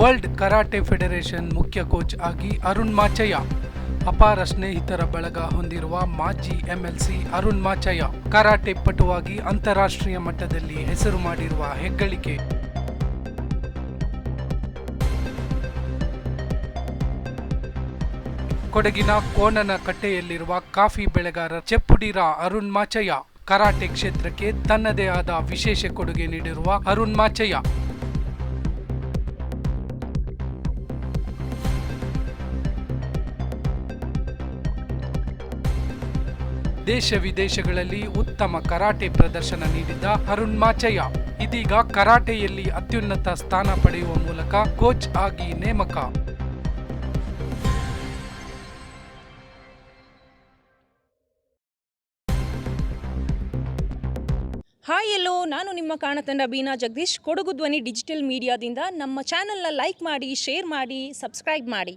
World karate federation ಮುಖ್ಯ coach ಆಗಿ ಅರುಣ್ ಮಾಚಯ್ಯ. ಅಪಾರ ಸ್ನೇಹಿತರ ಬಳಗ ಹೊಂದಿರುವ ಮಾಜಿ ಎಂಎಲ್ಸಿ ಅರುಣ್ ಮಾಚಯ್ಯ ಕರಾಟೆ ಪಟುವಾಗಿ ಅಂತಾರಾಷ್ಟ್ರೀಯ ಮಟ್ಟದಲ್ಲಿ ಹೆಸರು ಮಾಡಿರುವ ಹೆಗ್ಗಳಿಕೆ. ಕೊಡಗಿನ ಕೋಣನ ಕಟ್ಟೆಯಲ್ಲಿರುವ ಕಾಫಿ ಬೆಳೆಗಾರ ಚೆಪ್ಪುಡಿರ ಅರುಣ್ ಮಾಚಯ್ಯ ಕರಾಟೆ ಕ್ಷೇತ್ರಕ್ಕೆ ತನ್ನದೇ ಆದ ವಿಶೇಷ ಕೊಡುಗೆ ನೀಡಿರುವ ಅರುಣ್ ಮಾಚಯ್ಯ. ದೇಶ ವಿದೇಶಗಳಲ್ಲಿ ಉತ್ತಮ ಕರಾಟೆ ಪ್ರದರ್ಶನ ನೀಡಿದ್ದ ಅರುಣ್ ಮಾಚಯ್ಯ. ಇದೀಗ ಕರಾಟೆಯಲ್ಲಿ ಅತ್ಯುನ್ನತ ಸ್ಥಾನ ಪಡೆಯುವ ಮೂಲಕ ಕೋಚ್ ಆಗಿ ನೇಮಕ. ಹಾಯ್ ಎಲ್ಲೋ, ನಾನು ನಿಮ್ಮ ಕಾಣತಂಡ ಬೀನಾ ಜಗದೀಶ್. ಕೊಡಗು ಧ್ವನಿ ಡಿಜಿಟಲ್ ಮೀಡಿಯಾದಿಂದ ನಮ್ಮ ಚಾನೆಲ್ನ ಲೈಕ್ ಮಾಡಿ, ಶೇರ್ ಮಾಡಿ, ಸಬ್ಸ್ಕ್ರೈಬ್ ಮಾಡಿ.